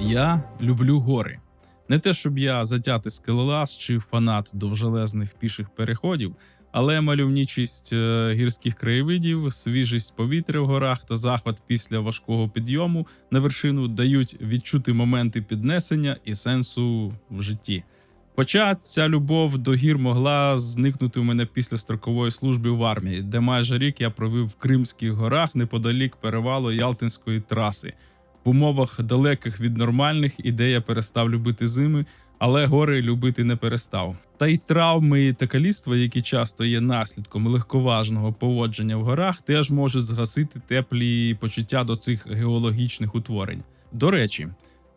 Я люблю гори. Не те, щоб я затятий скелелаз чи фанат довжелезних піших переходів, але мальовничість е, гірських краєвидів, свіжість повітря в горах та захват після важкого підйому на вершину дають відчути моменти піднесення і сенсу в житті. Хоча ця любов до гір могла зникнути у мене після строкової служби в армії, де майже рік я провів в Кримських горах неподалік перевалу Ялтинської траси. В умовах далеких від нормальних, і де я перестав любити зими, але гори любити не перестав. Та й травми та каліцтва, які часто є наслідком легковажного поводження в горах, теж можуть згасити теплі почуття до цих геологічних утворень. До речі,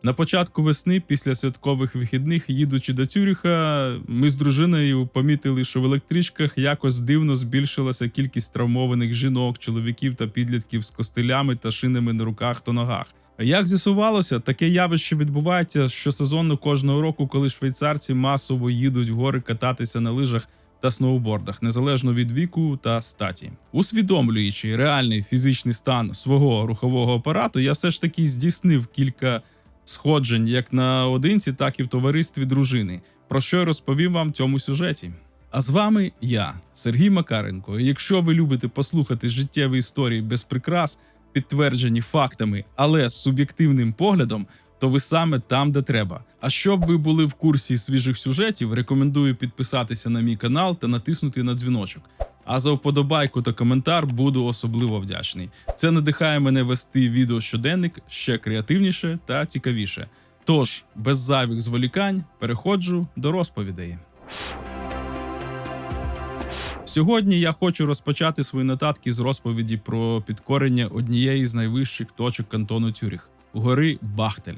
на початку весни, після святкових вихідних, їдучи до Цюріха, ми з дружиною помітили, що в електричках якось дивно збільшилася кількість травмованих жінок, чоловіків та підлітків з костилями та шинами на руках та ногах. Як з'ясувалося, таке явище відбувається щосезонно кожного року, коли швейцарці масово їдуть в гори кататися на лижах та сноубордах, незалежно від віку та статі. Усвідомлюючи реальний фізичний стан свого рухового апарату, я все ж таки здійснив кілька сходжень як наодинці, так і в товаристві дружини, про що я розповім вам в цьому сюжеті. А з вами я, Сергій Макаренко. І якщо ви любите послухати життєві історії без прикрас, підтверджені фактами, але з суб'єктивним поглядом, то ви саме там, де треба. А щоб ви були в курсі свіжих сюжетів, рекомендую підписатися на мій канал та натиснути на дзвіночок. А за вподобайку та коментар буду особливо вдячний. Це надихає мене вести відео щоденник ще креативніше та цікавіше. Тож, без зайвих зволікань, переходжу до розповідей. Сьогодні я хочу розпочати свої нотатки з розповіді про підкорення однієї з найвищих точок кантону Цюріх гори Бахтель.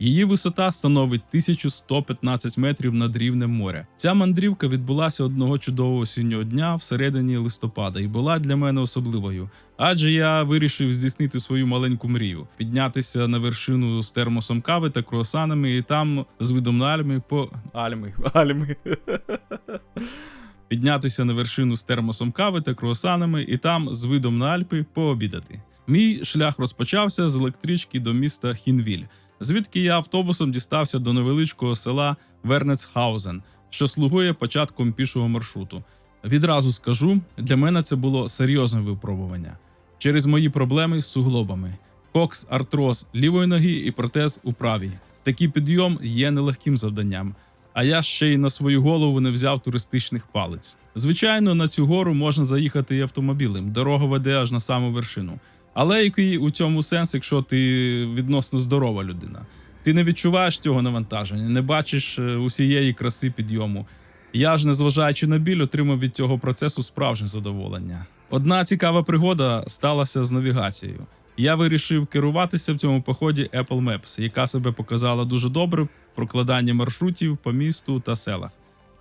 Її висота становить 1115 метрів над рівнем моря. Ця мандрівка відбулася одного чудового осіннього дня всередині листопада і була для мене особливою, адже я вирішив здійснити свою маленьку мрію піднятися на вершину з термосом кави та круасанами, і там з видом на альми по альми. альми. Піднятися на вершину з термосом кави та круасанами, і там з видом на Альпи пообідати. Мій шлях розпочався з електрички до міста Хінвіль, звідки я автобусом дістався до невеличкого села Вернецхаузен, що слугує початком пішого маршруту. Відразу скажу, для мене це було серйозне випробування через мої проблеми з суглобами, кокс, артроз лівої ноги і протез у правій. Такий підйом є нелегким завданням. А я ще й на свою голову не взяв туристичних палиць. Звичайно, на цю гору можна заїхати і автомобілем. Дорога веде аж на саму вершину. Але який у цьому сенс, якщо ти відносно здорова людина? Ти не відчуваєш цього навантаження, не бачиш е, усієї краси підйому. Я ж, незважаючи на біль, отримав від цього процесу справжнє задоволення. Одна цікава пригода сталася з навігацією. Я вирішив керуватися в цьому поході Apple Maps, яка себе показала дуже добре в прокладанні маршрутів по місту та селах.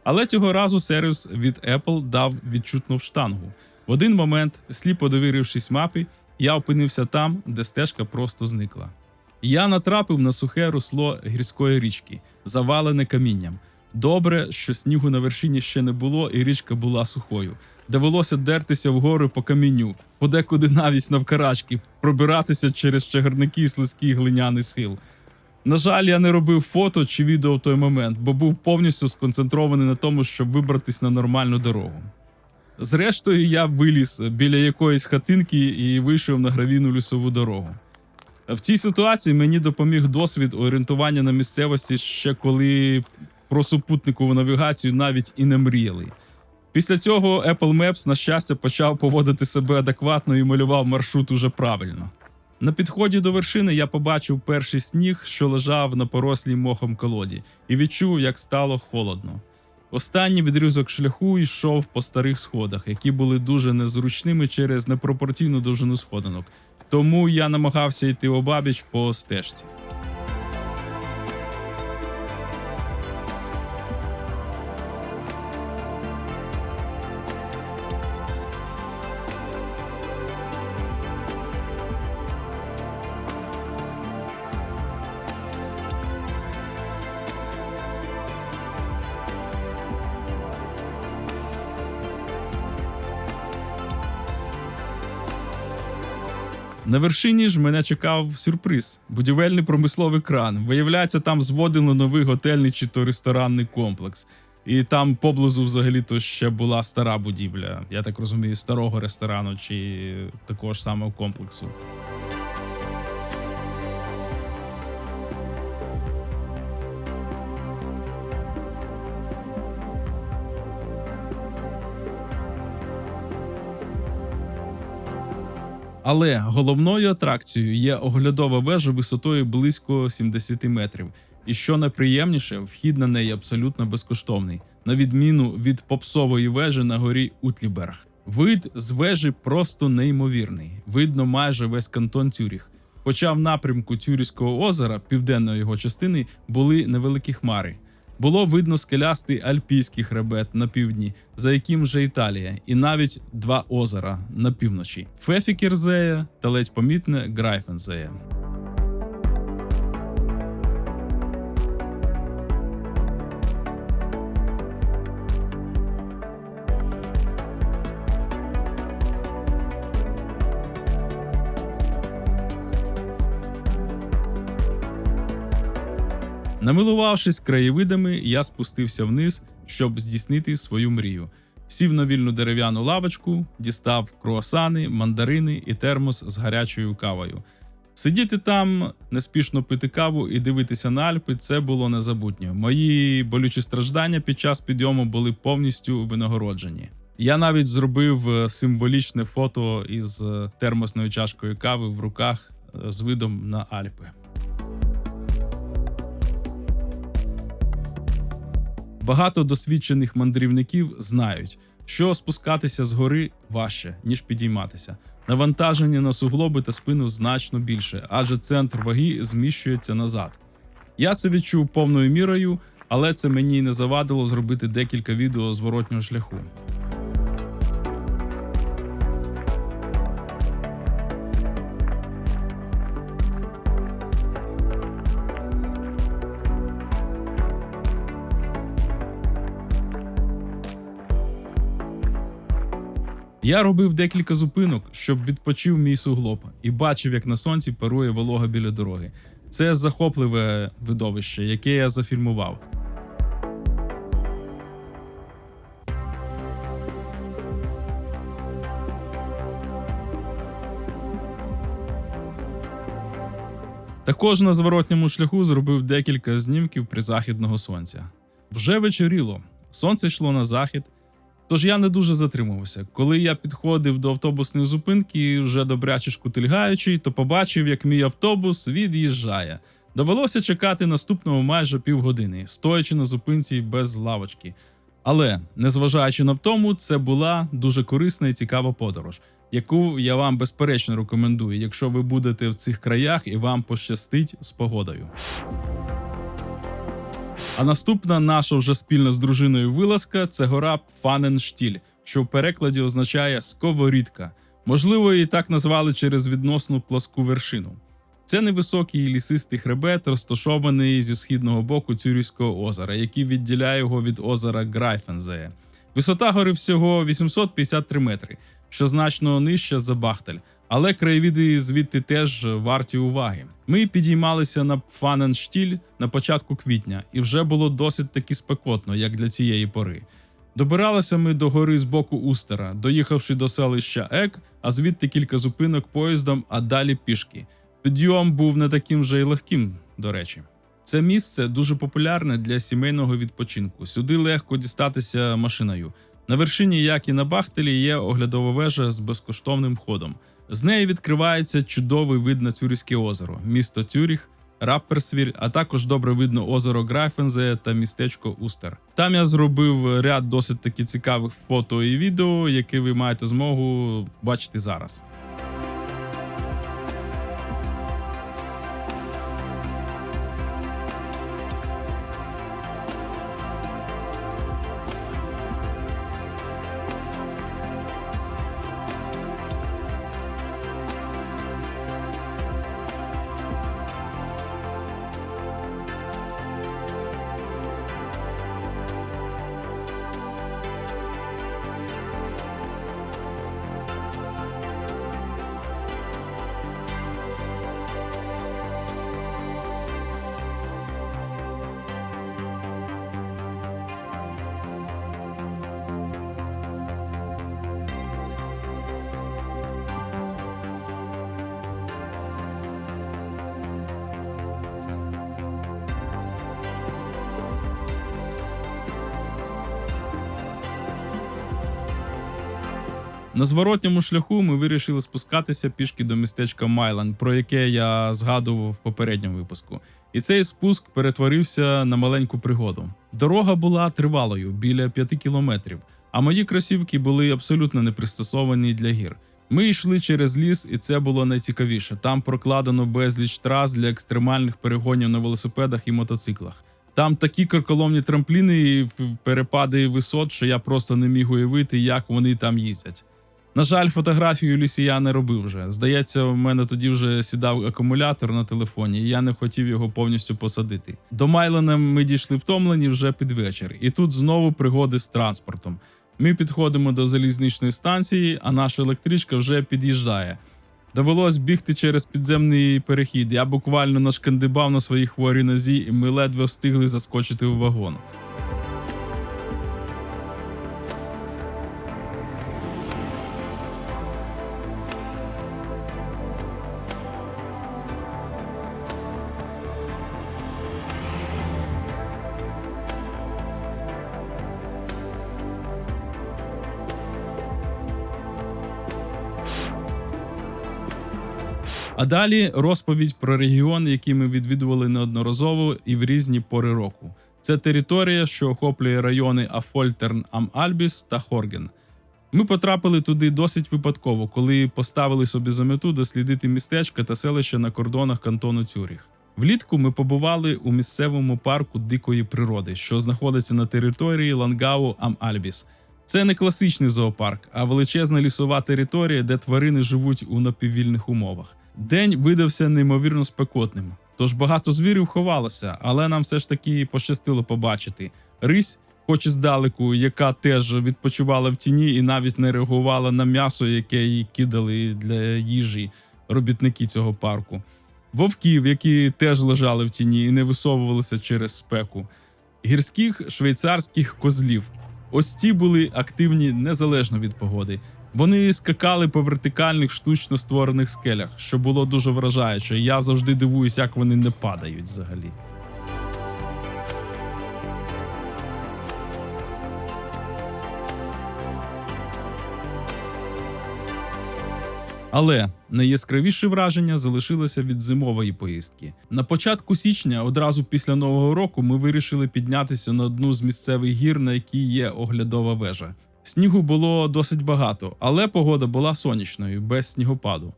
Але цього разу сервіс від Apple дав відчутну штангу. В один момент, сліпо довірившись мапі, я опинився там, де стежка просто зникла. Я натрапив на сухе русло гірської річки, завалене камінням. Добре, що снігу на вершині ще не було, і річка була сухою. Довелося дертися вгору по камінню, подекуди навіть навкарачки, пробиратися через чагарники і слизький глиняний схил. На жаль, я не робив фото чи відео в той момент, бо був повністю сконцентрований на тому, щоб вибратись на нормальну дорогу. Зрештою, я виліз біля якоїсь хатинки і вийшов на гравійну лісову дорогу. В цій ситуації мені допоміг досвід орієнтування на місцевості ще коли про супутникову навігацію навіть і не мріяли. Після цього Apple Maps, на щастя, почав поводити себе адекватно і малював маршрут уже правильно. На підході до вершини я побачив перший сніг, що лежав на порослій мохом колоді, і відчув, як стало холодно. Останній відрізок шляху йшов по старих сходах, які були дуже незручними через непропорційну довжину сходинок. Тому я намагався йти обабіч по стежці. На вершині ж мене чекав сюрприз: будівельний промисловий кран. Виявляється, там зводили новий готельний чи то ресторанний комплекс. І там поблизу взагалі то ще була стара будівля, я так розумію, старого ресторану чи такого ж самого комплексу. Але головною атракцією є оглядова вежа висотою близько 70 метрів. І що найприємніше, вхід на неї абсолютно безкоштовний, на відміну від попсової вежі на горі Утліберг. Вид з вежі просто неймовірний. Видно майже весь кантон Цюріх. Хоча в напрямку Тюрівського озера, південної його частини, були невеликі хмари. Було видно скелястий альпійський хребет на півдні, за яким вже Італія, і навіть два озера на півночі: Фефікерзея та ледь помітне Грайфензея. Намилувавшись краєвидами, я спустився вниз, щоб здійснити свою мрію. Сів на вільну дерев'яну лавочку, дістав круасани, мандарини і термос з гарячою кавою. Сидіти там, неспішно пити каву і дивитися на Альпи це було незабутньо. Мої болючі страждання під час підйому були повністю винагороджені. Я навіть зробив е, символічне фото із е, термосною чашкою кави в руках е, з видом на Альпи. Багато досвідчених мандрівників знають, що спускатися з гори важче, ніж підійматися. Навантаження на суглоби та спину значно більше, адже центр ваги зміщується назад. Я це відчув повною мірою, але це мені не завадило зробити декілька відео зворотнього шляху. Я робив декілька зупинок, щоб відпочив мій суглоб, і бачив, як на сонці парує волога біля дороги. Це захопливе видовище, яке я зафільмував. Також на зворотньому шляху зробив декілька знімків призахідного сонця. Вже вечоріло, сонце йшло на захід. Тож я не дуже затримувався. Коли я підходив до автобусної зупинки, вже добряче шкутильгаючи, то побачив, як мій автобус від'їжджає. Довелося чекати наступного майже півгодини, стоячи на зупинці без лавочки. Але, незважаючи на втому, це була дуже корисна і цікава подорож, яку я вам безперечно рекомендую, якщо ви будете в цих краях і вам пощастить з погодою. А наступна наша вже спільна з дружиною вилазка це гора Фаненштіль, що в перекладі означає сковорідка. Можливо, її так назвали через відносну пласку вершину. Це невисокий лісистий хребет, розташований зі східного боку Цюрівського озера, який відділяє його від озера Грайфензея. Висота гори всього 853 метри, що значно нижча за Бахтель, але краєвіди звідти теж варті уваги. Ми підіймалися на Фаненштіль на початку квітня, і вже було досить таки спекотно, як для цієї пори. Добиралися ми до гори з боку Устера, доїхавши до селища Ек, а звідти кілька зупинок поїздом, а далі пішки. Підйом був не таким вже й легким, до речі. Це місце дуже популярне для сімейного відпочинку. Сюди легко дістатися машиною. На вершині, як і на Бахтелі, є оглядова вежа з безкоштовним входом. З неї відкривається чудовий вид на Цюрівське озеро, місто Цюріх, Рапперсвіль, а також добре видно озеро Грайфензе та містечко Устер. Там я зробив ряд досить таки цікавих фото і відео, які ви маєте змогу бачити зараз. На зворотньому шляху ми вирішили спускатися пішки до містечка Майланд, про яке я згадував в попередньому випуску. І цей спуск перетворився на маленьку пригоду. Дорога була тривалою біля 5 кілометрів, а мої кросівки були абсолютно не пристосовані для гір. Ми йшли через ліс, і це було найцікавіше. Там прокладено безліч трас для екстремальних перегонів на велосипедах і мотоциклах. Там такі кроколомні трампліни і перепади висот, що я просто не міг уявити, як вони там їздять. На жаль, фотографію лісі я не робив вже. Здається, в мене тоді вже сідав акумулятор на телефоні, і я не хотів його повністю посадити. До Майлена ми дійшли втомлені вже під вечір, і тут знову пригоди з транспортом. Ми підходимо до залізничної станції, а наша електричка вже під'їжджає. Довелось бігти через підземний перехід. Я буквально нашкандибав на своїй хворій нозі, і ми ледве встигли заскочити у вагон. А далі розповідь про регіон, який ми відвідували неодноразово і в різні пори року. Це територія, що охоплює райони Афольтерн, Ам-Альбіс та Хорген. Ми потрапили туди досить випадково, коли поставили собі за мету дослідити містечка та селища на кордонах кантону Цюріх. Влітку ми побували у місцевому парку дикої природи, що знаходиться на території Лангау Ам-Альбіс. Це не класичний зоопарк, а величезна лісова територія, де тварини живуть у напіввільних умовах. День видався неймовірно спекотним, тож багато звірів ховалося, але нам все ж таки пощастило побачити рись, хоч і здалеку, яка теж відпочивала в тіні і навіть не реагувала на м'ясо, яке їй кидали для їжі робітники цього парку. Вовків, які теж лежали в тіні і не висовувалися через спеку, гірських швейцарських козлів. Ось ці були активні незалежно від погоди. Вони скакали по вертикальних штучно створених скелях, що було дуже вражаюче. Я завжди дивуюсь, як вони не падають взагалі. Але найяскравіше враження залишилося від зимової поїздки. На початку січня, одразу після нового року, ми вирішили піднятися на одну з місцевих гір, на якій є оглядова вежа. Снігу було досить багато, але погода була сонячною, без снігопаду.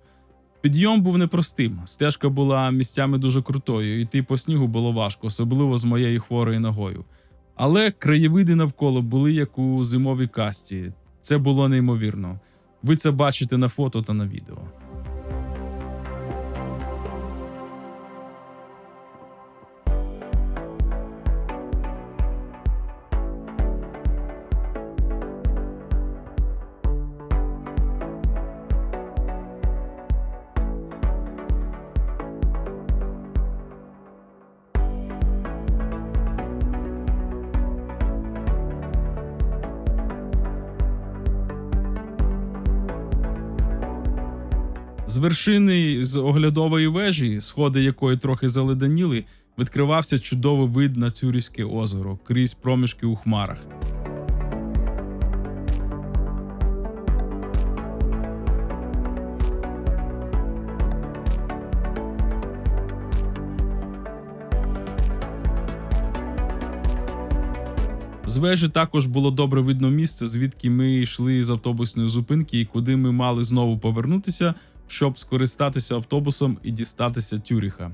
Підйом був непростим, стежка була місцями дуже крутою, йти по снігу було важко, особливо з моєю хворою ногою. Але краєвиди навколо були як у зимовій касті. Це було неймовірно. Ви це бачите на фото та на відео. З вершини з оглядової вежі, сходи якої трохи заледаніли, відкривався чудовий вид на Цюрівське озеро крізь проміжки у хмарах. З вежі також було добре видно місце, звідки ми йшли з автобусної зупинки і куди ми мали знову повернутися, щоб скористатися автобусом і дістатися Тюріха.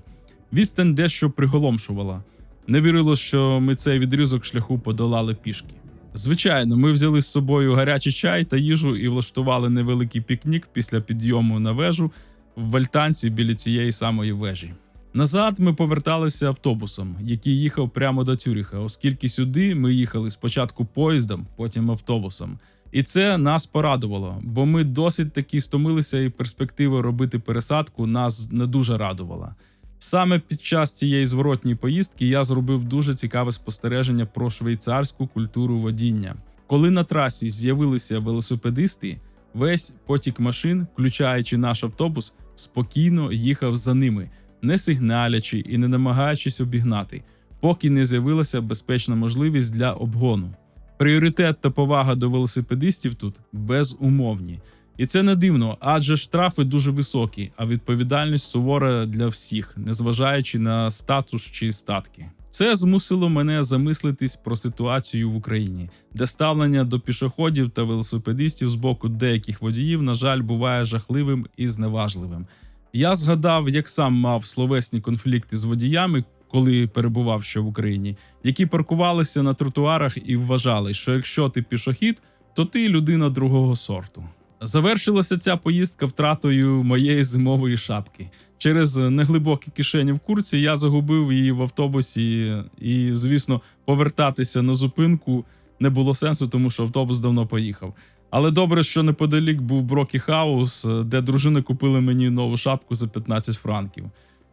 Відстань дещо приголомшувала. Не вірило, що ми цей відрізок шляху подолали пішки. Звичайно, ми взяли з собою гарячий чай та їжу і влаштували невеликий пікнік після підйому на вежу в вальтанці біля цієї самої вежі. Назад ми поверталися автобусом, який їхав прямо до Тюріха, оскільки сюди ми їхали спочатку поїздом, потім автобусом. І це нас порадувало, бо ми досить таки стомилися, і перспектива робити пересадку нас не дуже радувала. Саме під час цієї зворотньої поїздки я зробив дуже цікаве спостереження про швейцарську культуру водіння. Коли на трасі з'явилися велосипедисти, весь потік машин, включаючи наш автобус, спокійно їхав за ними, не сигналячи і не намагаючись обігнати, поки не з'явилася безпечна можливість для обгону. Пріоритет та повага до велосипедистів тут безумовні. І це не дивно, адже штрафи дуже високі, а відповідальність сувора для всіх, незважаючи на статус чи статки. Це змусило мене замислитись про ситуацію в Україні, де ставлення до пішоходів та велосипедистів з боку деяких водіїв, на жаль, буває жахливим і зневажливим. Я згадав, як сам мав словесні конфлікти з водіями, коли перебував ще в Україні, які паркувалися на тротуарах і вважали, що якщо ти пішохід, то ти людина другого сорту. Завершилася ця поїздка втратою моєї зимової шапки. Через неглибокі кишені в курці я загубив її в автобусі, і, звісно, повертатися на зупинку не було сенсу, тому що автобус давно поїхав. Але добре, що неподалік був Брокі Хаус, де дружина купила мені нову шапку за 15 франків.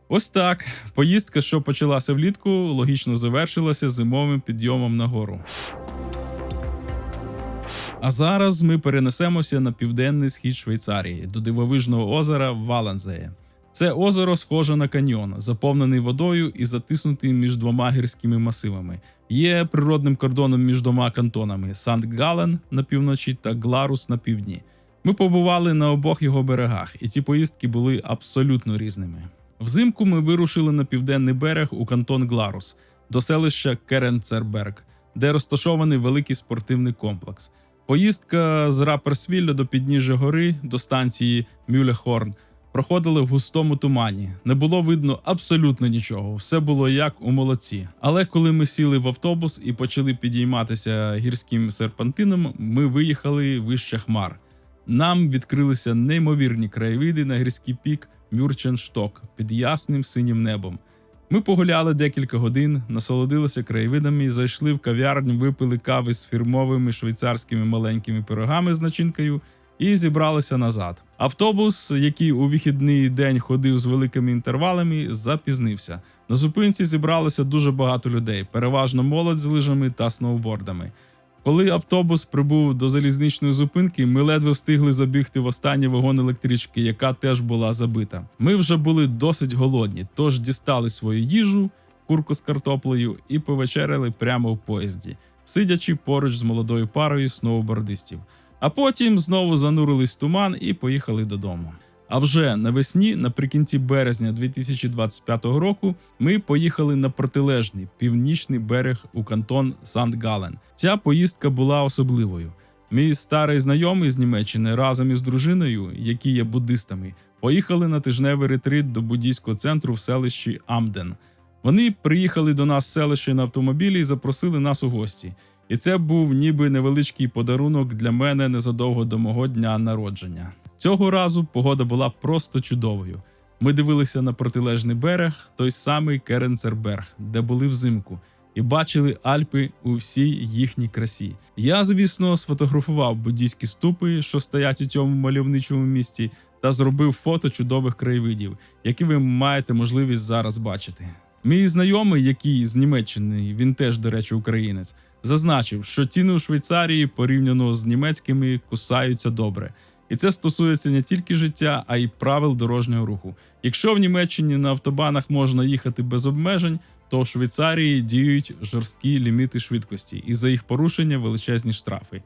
Ось так. Поїздка, що почалася влітку, логічно завершилася зимовим підйомом на гору. А зараз ми перенесемося на південний схід Швейцарії до дивовижного озера Валензеє. Це озеро схоже на каньйон, заповнений водою і затиснутий між двома гірськими масивами. Є природним кордоном між двома кантонами Сант-Гален на півночі та Гларус на півдні. Ми побували на обох його берегах, і ці поїздки були абсолютно різними. Взимку ми вирушили на південний берег у кантон Гларус до селища Керенцерберг, де розташований великий спортивний комплекс. Поїздка з Раперсвілля до підніжжя гори до станції Мюлехорн проходили в густому тумані. Не було видно абсолютно нічого. Все було як у молодці. Але коли ми сіли в автобус і почали підійматися гірським серпантином, ми виїхали вище хмар. Нам відкрилися неймовірні краєвиди на гірський пік Мюрченшток під ясним синім небом. Ми погуляли декілька годин, насолодилися краєвидами, зайшли в кав'ярню, випили кави з фірмовими швейцарськими маленькими пирогами з начинкою і зібралися назад. Автобус, який у вихідний день ходив з великими інтервалами, запізнився. На зупинці зібралося дуже багато людей, переважно молодь з лижами та сноубордами. Коли автобус прибув до залізничної зупинки, ми ледве встигли забігти в останній вагон електрички, яка теж була забита. Ми вже були досить голодні, тож дістали свою їжу, курку з картоплею і повечеряли прямо в поїзді, сидячи поруч з молодою парою сноубордистів. А потім знову занурились в туман і поїхали додому. А вже навесні, наприкінці березня 2025 року, ми поїхали на протилежний північний берег у кантон Сант-Гален. Ця поїздка була особливою. Мій старий знайомий з Німеччини разом із дружиною, які є буддистами, поїхали на тижневий ретрит до буддійського центру в селищі Амден. Вони приїхали до нас в селище на автомобілі і запросили нас у гості. І це був ніби невеличкий подарунок для мене незадовго до мого дня народження. Цього разу погода була просто чудовою. Ми дивилися на протилежний берег, той самий Керенцерберг, де були взимку, і бачили Альпи у всій їхній красі. Я, звісно, сфотографував буддійські ступи, що стоять у цьому мальовничому місті, та зробив фото чудових краєвидів, які ви маєте можливість зараз бачити. Мій знайомий, який з Німеччини, він теж, до речі, українець, зазначив, що ціни у Швейцарії порівняно з німецькими кусаються добре. І це стосується не тільки життя, а й правил дорожнього руху. Якщо в Німеччині на автобанах можна їхати без обмежень, то в Швейцарії діють жорсткі ліміти швидкості, і за їх порушення величезні штрафи.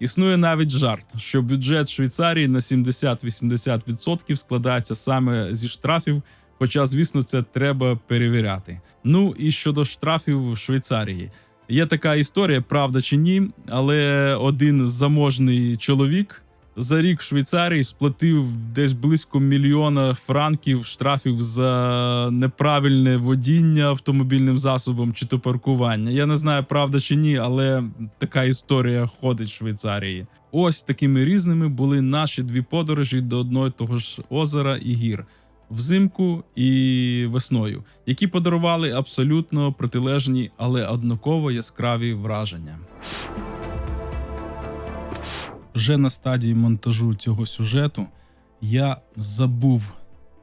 Існує навіть жарт, що бюджет Швейцарії на 70-80% складається саме зі штрафів. Хоча, звісно, це треба перевіряти. Ну і щодо штрафів в Швейцарії. Є така історія, правда чи ні, але один заможний чоловік за рік в Швейцарії сплатив десь близько мільйона франків штрафів за неправильне водіння автомобільним засобом чи то паркування. Я не знаю, правда чи ні, але така історія ходить в Швейцарії. Ось такими різними були наші дві подорожі до одного того ж озера і гір. Взимку і весною, які подарували абсолютно протилежні, але однаково яскраві враження. Вже на стадії монтажу цього сюжету я забув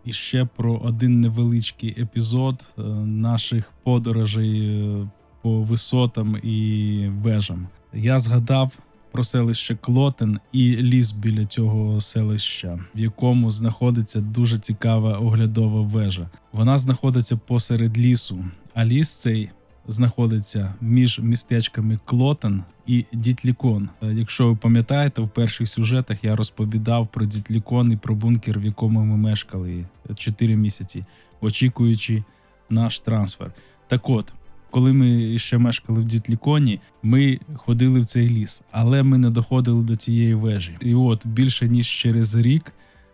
іще про один невеличкий епізод е, наших подорожей е, по висотам і вежам. Я згадав про селище Клотен і ліс біля цього селища, в якому знаходиться дуже цікава оглядова вежа. Вона знаходиться посеред лісу, а ліс цей знаходиться між містечками Клотен і Дітлікон. Е, Якщо ви пам'ятаєте, в перших сюжетах я розповідав про Дітлікон і про бункер, в якому ми мешкали 4 місяці, очікуючи наш трансфер. Так от, коли ми ще мешкали в Дітліконі, ми ходили в цей ліс, але ми не доходили до цієї вежі. І от більше ніж через рік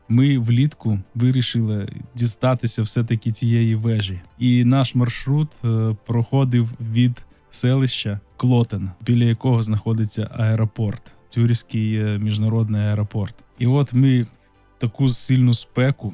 ми влітку вирішили дістатися все-таки цієї вежі. І наш маршрут е, проходив від селища Клотен, біля якого знаходиться аеропорт, Тюрівський е, міжнародний аеропорт. І от ми таку сильну спеку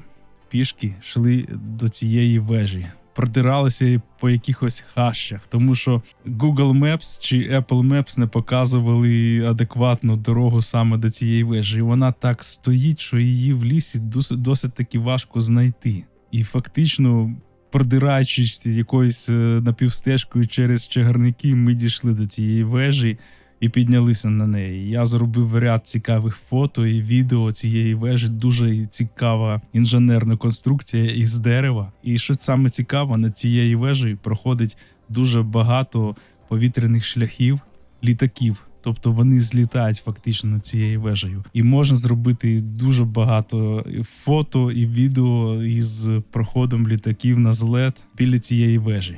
пішки йшли до цієї вежі. Продиралися по якихось хащах, тому що Google Maps чи Apple Maps не показували адекватну дорогу саме до цієї вежі. І вона так стоїть, що її в лісі досить, досить таки важко знайти. І фактично, продираючись якоюсь е, напівстежкою через чагарники, ми дійшли до цієї вежі і піднялися на неї. Я зробив ряд цікавих фото і відео цієї вежі. Дуже цікава інженерна конструкція із дерева. І що саме цікаво, над цією вежею проходить дуже багато повітряних шляхів літаків. Тобто вони злітають фактично над цією вежею, і можна зробити дуже багато фото і відео із проходом літаків на злет біля цієї вежі.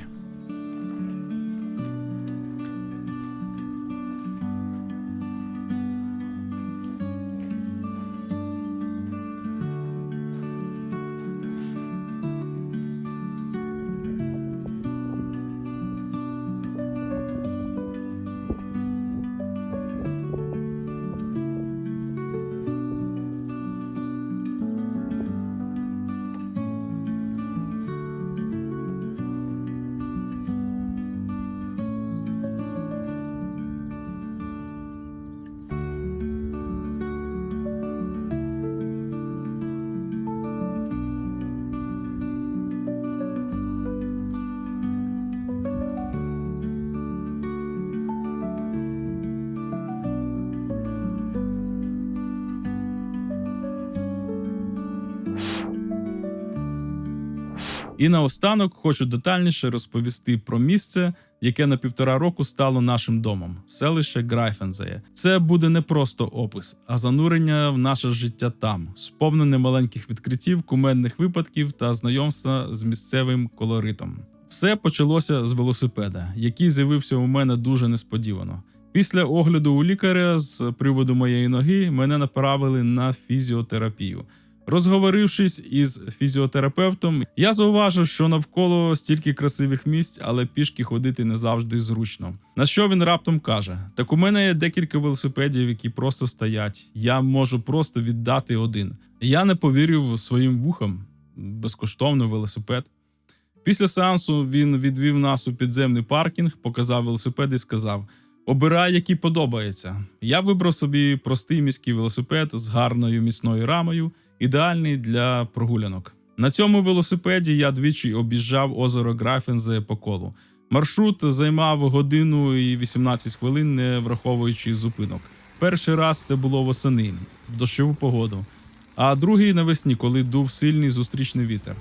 І наостанок хочу детальніше розповісти про місце, яке на півтора року стало нашим домом селище Грайфензеє. Це буде не просто опис, а занурення в наше життя там, сповнене маленьких відкриттів, кумедних випадків та знайомства з місцевим колоритом. Все почалося з велосипеда, який з'явився у мене дуже несподівано. Після огляду у лікаря з приводу моєї ноги мене направили на фізіотерапію. Розговорившись із фізіотерапевтом, я зауважив, що навколо стільки красивих місць, але пішки ходити не завжди зручно. На що він раптом каже: Так у мене є декілька велосипедів, які просто стоять. Я можу просто віддати один. Я не повірив своїм вухам безкоштовно велосипед. Після сеансу він відвів нас у підземний паркінг, показав велосипед і сказав: Обирай, який подобається. Я вибрав собі простий міський велосипед з гарною міцною рамою, ідеальний для прогулянок. На цьому велосипеді я двічі об'їжджав озеро Графензе по колу. Маршрут займав годину і 18 хвилин, не враховуючи зупинок. Перший раз це було восени, в дощову погоду, а другий навесні, коли дув сильний зустрічний вітер.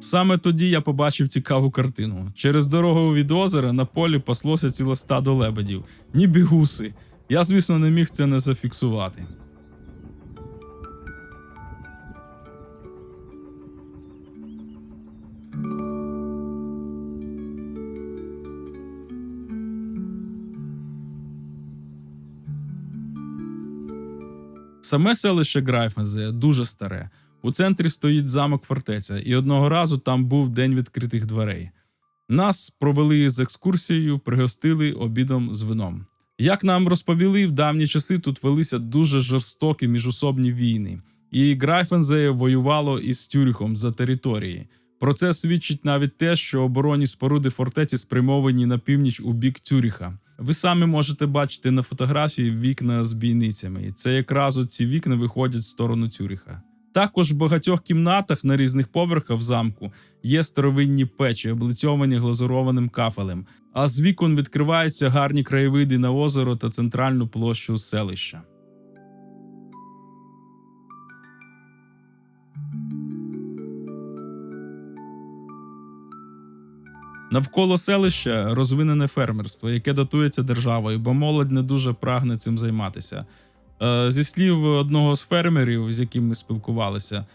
Саме тоді я побачив цікаву картину. Через дорогу від озера на полі паслося ціле стадо лебедів, ніби гуси. Я, звісно, не міг це не зафіксувати. Саме селище Грайфензе дуже старе. У центрі стоїть замок фортеця, і одного разу там був день відкритих дверей. Нас провели з екскурсією, пригостили обідом з вином. Як нам розповіли, в давні часи тут велися дуже жорстокі міжособні війни, і Грайфензеє воювало із Тюріхом за території. Про це свідчить навіть те, що оборонні споруди фортеці спрямовані на північ у бік Тюріха. Ви самі можете бачити на фотографії вікна з бійницями. Це якраз ці вікна виходять в сторону Цюріха. Також в багатьох кімнатах на різних поверхах замку є старовинні печі, облицьовані глазурованим кафелем, а з вікон відкриваються гарні краєвиди на озеро та центральну площу селища. Навколо селища розвинене фермерство, яке датується державою, бо молодь не дуже прагне цим займатися. Е, Зі слів одного з фермерів, з яким ми спілкувалися,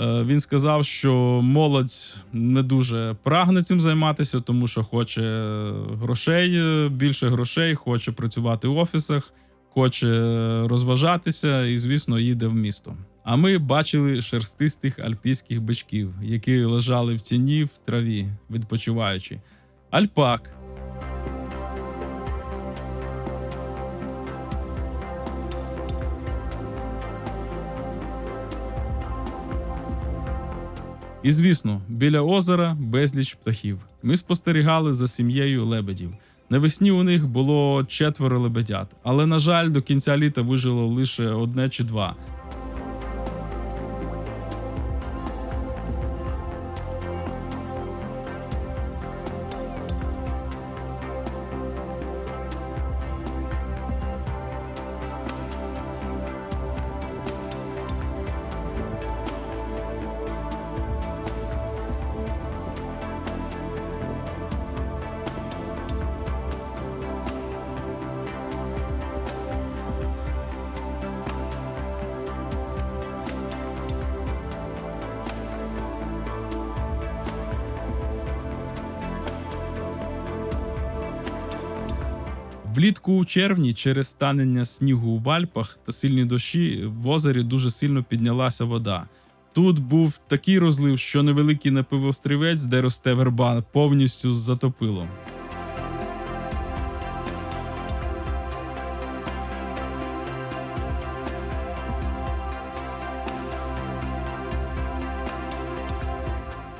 е, він сказав, що молодь не дуже прагне цим займатися, тому що хоче грошей, е, більше грошей, хоче працювати в офісах, хоче розважатися і, звісно, їде в місто. А ми бачили шерстистих альпійських бичків, які лежали в тіні в траві, відпочиваючи. Альпак. І звісно, біля озера безліч птахів. Ми спостерігали за сім'єю лебедів. Навесні у них було четверо лебедят, але, на жаль, до кінця літа вижило лише одне чи два. Влітку у червні через танення снігу в Альпах та сильні дощі в озері дуже сильно піднялася вода. Тут був такий розлив, що невеликий напивострівець, де росте верба, повністю затопило.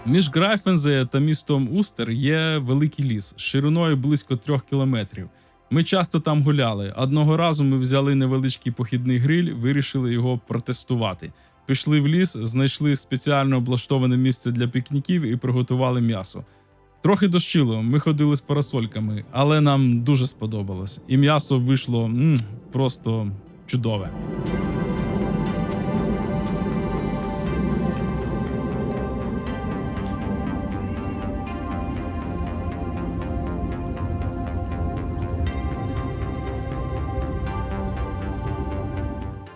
Між Грайфензе та містом Устер є великий ліс шириною близько трьох кілометрів. Ми часто там гуляли. Одного разу ми взяли невеличкий похідний гриль, вирішили його протестувати. Пішли в ліс, знайшли спеціально облаштоване місце для пікніків і приготували м'ясо. Трохи дощило, ми ходили з парасольками, але нам дуже сподобалось. І м'ясо вийшло м, просто чудове.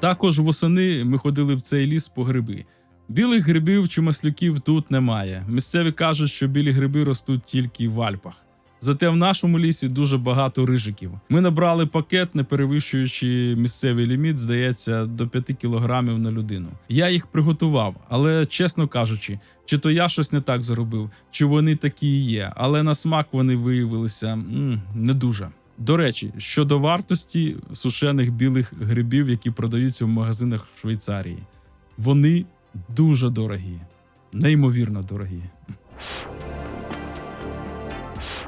Також восени ми ходили в цей ліс по гриби. Білих грибів чи маслюків тут немає. Місцеві кажуть, що білі гриби ростуть тільки в Альпах. Зате в нашому лісі дуже багато рижиків. Ми набрали пакет, не перевищуючи місцевий ліміт, здається, до 5 кілограмів на людину. Я їх приготував, але чесно кажучи, чи то я щось не так зробив, чи вони такі і є. Але на смак вони виявилися м, не дуже. До речі, щодо вартості сушених білих грибів, які продаються в магазинах в Швейцарії, вони дуже дорогі, неймовірно дорогі.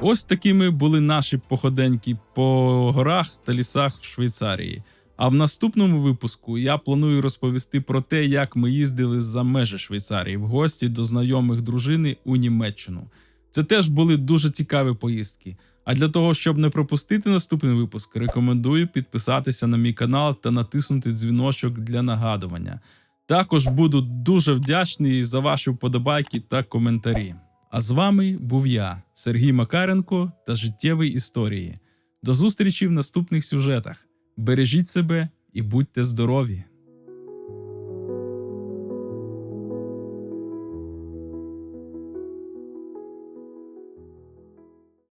Ось такими були наші походеньки по горах та лісах в Швейцарії. А в наступному випуску я планую розповісти про те, як ми їздили за межі Швейцарії в гості до знайомих дружини у Німеччину. Це теж були дуже цікаві поїздки. А для того, щоб не пропустити наступний випуск, рекомендую підписатися на мій канал та натиснути дзвіночок для нагадування. Також буду дуже вдячний за ваші вподобайки та коментарі. А з вами був я, Сергій Макаренко та життєві історії. До зустрічі в наступних сюжетах. Бережіть себе і будьте здорові!